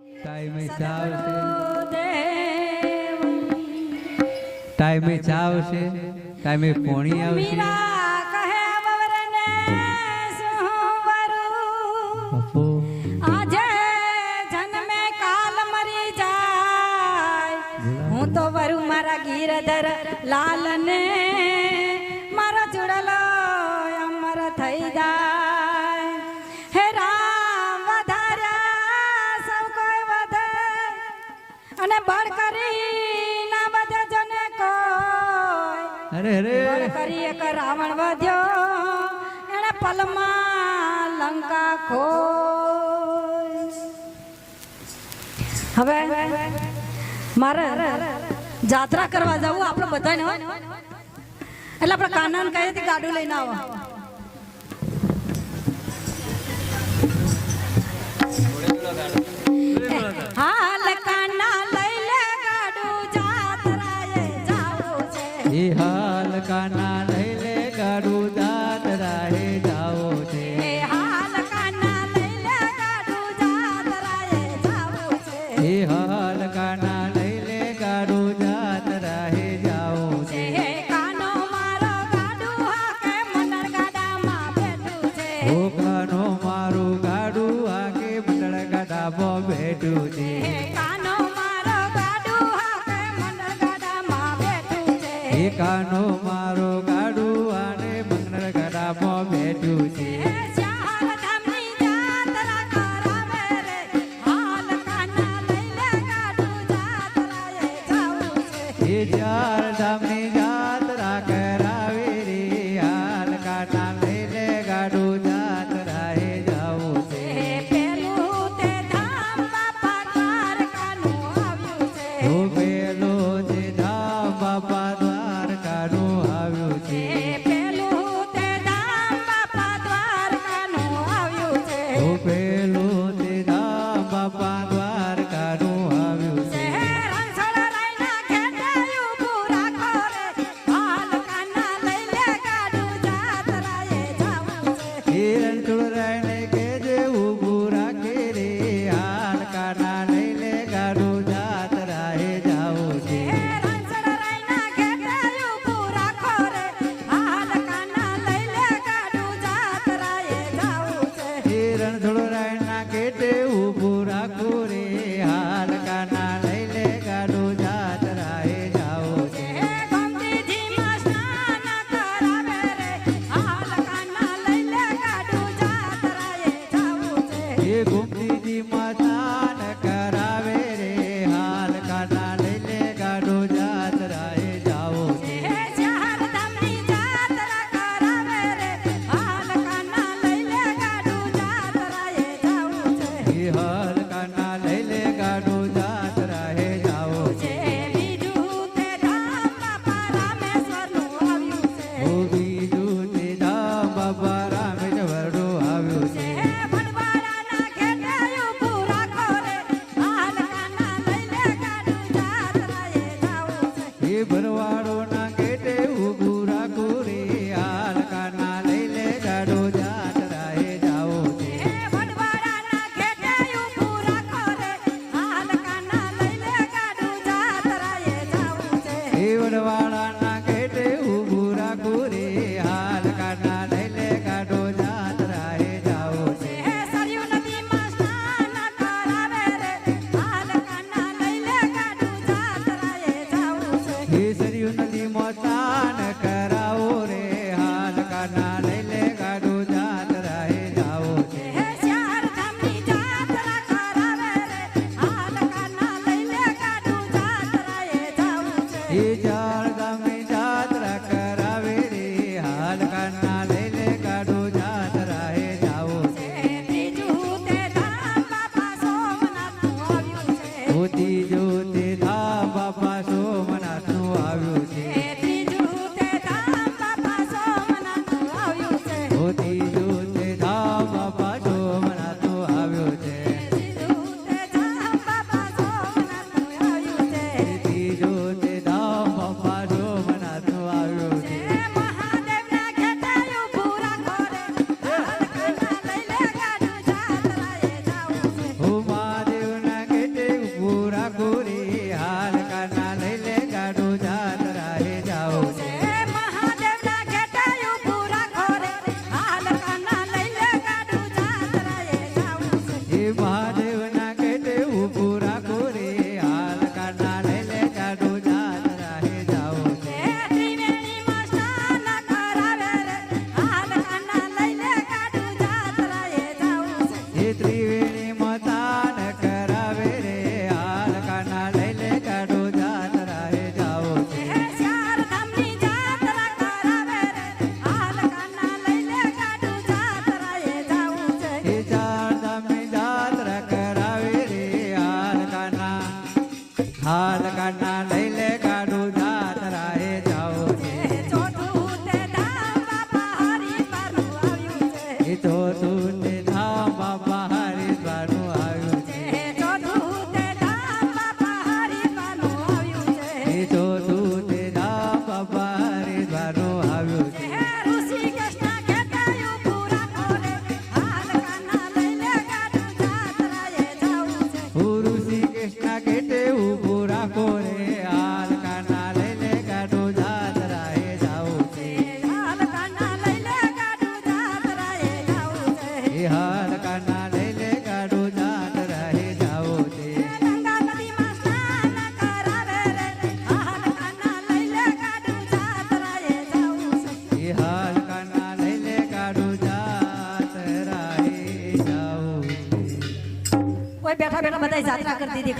ટાઈમે ચાવશે ટાઈમે ચાવશે ટાઈમે પોણી આવશે. આજે જન્મે કાલ મરી જાય. હું તો વરું મારા ગીરધર લાલને. મારો ચૂડલો અમર થઈ જાય. બળ કરી ના બધા જન અરે. અરે કરી એક રાવણ વધ્યો એને પલમાં લંકા ખોઈ. હવે મારે જાત્રા કરવા જવું આપણે બધાને. એટલે આપણે કાનન કહીએ ગાડું લઈને આવો. ગાડામાં બેઠું છે. કાનો મારો ગાડું હાકે મંડળ ગાડામાં બેઠું છે. એ કાનો મારો ગાડું આને મંગળ ગાડામાં બેઠું છે. ચાર ಕಾಣ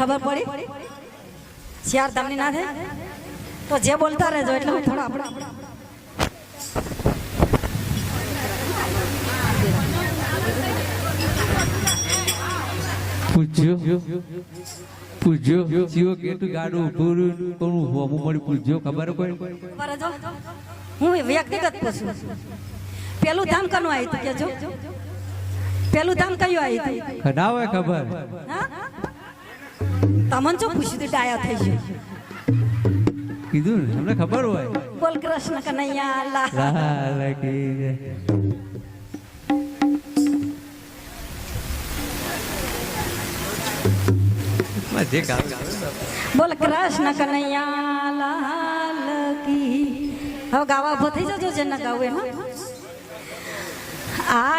ખબર પડી? શિયાર તમને ના થાય? તો જે બોલતા રહેજો એટલે હું થોડો આપણે હું વ્યક્તિગત પૂછું. પેલું ધામ કનું આવ્યું તું કેજો? પેલું ધામ કયું આવ્યું હતું? ખબર. તમને શું ખુશીથી ડાયા થઈ ગયું કીધું ને તમને ખબર હોય બોલ કૃષ્ણ કનૈયા લાલ કી બોલ કૃષ્ણ કનૈયા લાલ કી હવે ગાવા ઊભો જજો જેને ગાવું એમાં આ